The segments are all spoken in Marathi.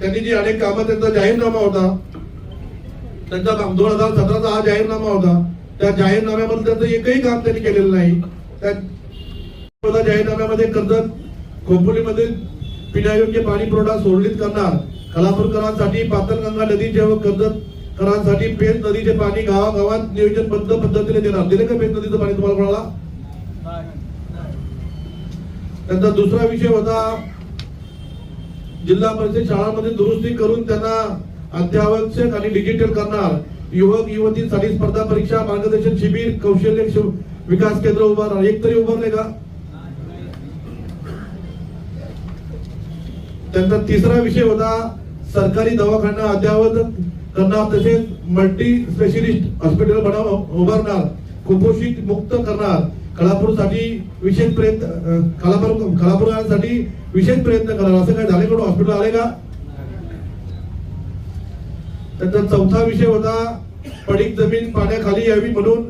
त्यांनी जी अनेक कामं त्यांचा जाहीरनामा होता त्यांचा काम दोन हजार सतराचा हा जाहीरनामा होता त्या जाहीरनाम्यामध्ये त्यांचं एकही काम त्यांनी केलेलं नाही. त्या जाहीरनाम्यामध्ये कर्जत खोपोलीमध्ये पिण्यायोग्य पाणी पुरवठा सुरळीत करणार कलापूरकरांसाठी पातळगंगा नदीचे व कर्जतकरांसाठी पेज नदीचे पाणी गावागावात नियोजनबद्ध पद्धतीने देणार. दिले का पेज नदीचं पाणी तुम्हाला कोणाला? त्यांचा दुसरा विषय होता जिल्हा परिषद शाळांमध्ये दुरुस्ती करून त्यांना अत्यावश्यक आणि डिजिटल करणार. युवक युवतींसाठी स्पर्धा परीक्षा मार्गदर्शन शिबिर कौशल्य विकास केंद्र उभारणार एक तरी उभारले का? त्यांचा तिसरा विषय होता सरकारी दवाखाना अद्यावत करणार तसेच मल्टी स्पेशलिस्ट हॉस्पिटल बनव उभारणार कुपोषित मुक्त करणार. कलापूरसाठी विशेष प्रयत्न कलापूर कलापुरासाठी विशेष प्रयत्न करणार. असं काय झाले कडून हॉस्पिटल आले का? त्याचा चौथा विषय होता पडीक जमीन पाण्याखाली यावी म्हणून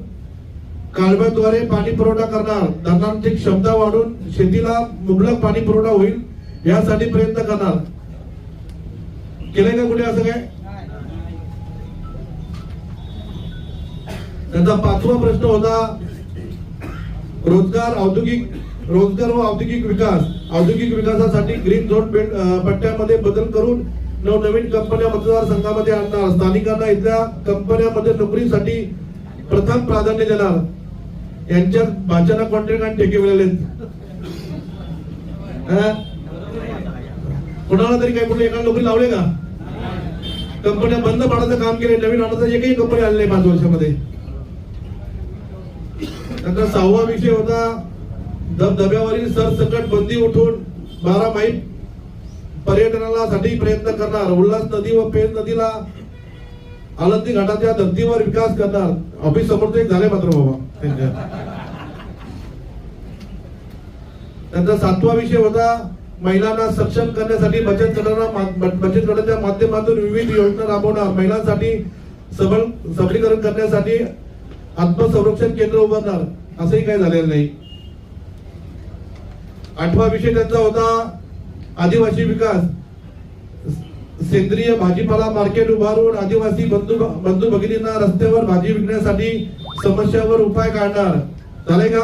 कालव्याद्वारे पाणी पुरवठा करणार. धरणांची क्षमता वाढून शेतीला मुबलक पाणी पुरवठा होईल यासाठी प्रयत्न करणार. केलंय का कुठे असं काय? त्यांचा पाचवा प्रश्न होता रोजगार औद्योगिक रोजगार व औद्योगिक विकास. औद्योगिक विकासासाठी ग्रीन झोन पट्ट्यामध्ये बदल करून नवनवीन कंपन्या मतदारसंघामध्ये आणणार. स्थानिकांना इथल्या कंपन्यामध्ये नोकरीसाठी प्रथम प्राधान्य देणार. यांच्या भाषांना कॉन्ट्रॅक्ट आणि ठेके मिळाले कोणाला तरी काय कुठे एका नोकरी लावले का? कंपन्या बंद पाडायचं काम केले नवीन आणायचं एकही कंपनी आली नाही पाच वर्षामध्ये. नंतर सहावा विषय होता धबधब्यावरील सरसकट बंदी उठून बारा माईल पर्यटनाला साठी प्रयत्न करणार. उल्हास नदी व पेज नदीला आलंदी घाटाच्या धर्तीवर विकास करणार. ऑफिस समोर एक झाले मात्र बाबा त्यांच्या. त्यांचा सातवा विषय होता महिलांना सक्षम करण्यासाठी बचत गटांना मा- बचत गटाच्या माध्यमातून विविध योजना राबवणार. महिलांसाठी सबल सबलीकरण करण्यासाठी आत्मसंरक्षण केंद्र उभारणार असंही काही झालेलं नाही. आठवा विषय त्यांचा होता आदिवासी विकास. सेंद्रिय भाजीपाला मार्केट उभारून आदिवासी बंधू बंधू भगिनींना रस्त्यावर भाजी विकण्यासाठी समस्यावर उपाय काढणार. झाले का?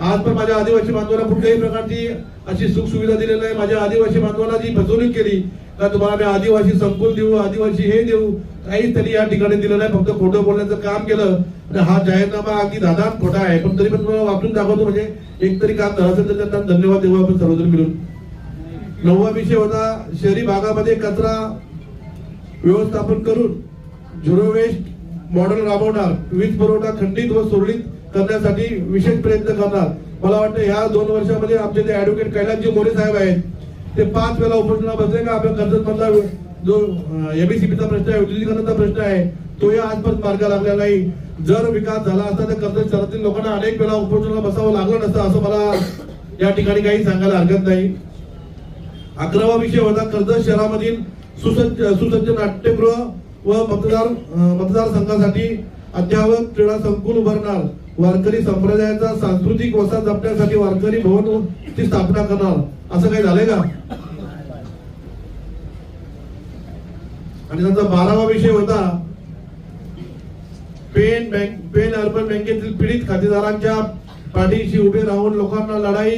आज पण माझ्या आदिवासी बांधवांना कुठल्याही प्रकारची अशी सुख सुविधा दिलेली नाही. माझ्या आदिवासी बांधवांना जी फसवणूक केली का तुम्हाला मी आदिवासी संकुल देऊ आदिवासी हे देऊ काहीच त्यांनी या ठिकाणी दिलं नाही. फक्त खोटं बोलण्याचं काम केलं. तर हा जाहीरनामा अगदी दादा खोटा आहे. पण तरी पण तुम्हाला वापरून दाखवतो. म्हणजे एक तरी काम झालं असेल तर त्यांना धन्यवाद देऊ आपण सर्वजण मिळून. नववा विषय होता शहरी भागामध्ये कचरा व्यवस्थापन करून झिरो वेस्ट मॉडेल राबवणार वीज पुरवठा खंडित व सुरळीत करण्यासाठी विशेष प्रयत्न करणार. मला वाटतं ह्या दोन वर्षामध्ये आमचे जे ऍडव्होकेट कैलासजी मोरे साहेब आहेत ते पाच वेळा उपोषणा बसले का? आपल्या कर्जत मधला जो एबीसीपीचा प्रश्न आहे विद्युतीकरणाचा प्रश्न आहे तो या आजपर्यंत मार्ग लागला नाही. जर विकास झाला असता तर कर्जत शहरातील लोकांना अनेक वेळा उपोषणाला बसावं लागलं नसतं असं मला या ठिकाणी काही सांगायला हरकत नाही. अकरावा विषय होता कर्जत शहरामधील सुसज्ज सुसज्ज नाट्यगृह व मतदार मतदारसंघासाठी अद्यावत क्रीडा संकुल उभारणार. वारकरी संप्रदायाचा सांस्कृतिक वसा जपण्यासाठी वारकरी भवन ची स्थापना करणार. असं काही झालंय का? आणि त्यांचा बारावा विषय होता पेन बँक पेन अर्बन बँकेतील पीडित खातेदारांच्या पाठीशी उभे राहून लोकांना लढाई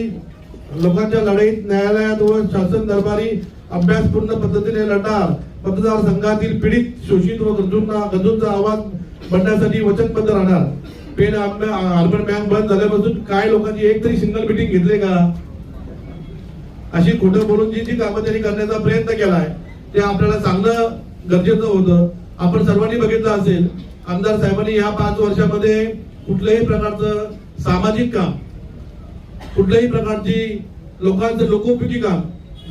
लोकांच्या लढाईत न्यायालयात व शासन दरबारी अभ्यासपूर्ण पद्धतीने लढणार. मतदारसंघातील पीडित शोषित व गरजूंना गरजूंचा आवाज बनण्यासाठी वचनबद्ध राहणार. पेन आंबे- अर्बन बँक बंद झाल्यापासून काय लोकांची एक तरी सिंगल मिटिंग घेतली का? अशी खोटं बोलून जी जी कामं त्यांनी करण्याचा प्रयत्न केलाय ते आपल्याला सांगणं गरजेचं होतं. आपण सर्वांनी बघितलं असेल आमदार साहेबांनी या पाच वर्षामध्ये कुठल्याही प्रकारचं सामाजिक काम कुठल्याही प्रकारची लोकांचं लोकोपयोगी काम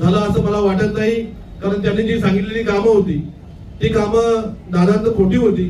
झालं असं मला वाटत नाही. कारण त्यांनी जी सांगितलेली कामं होती ती कामं दादांत खोटी होती.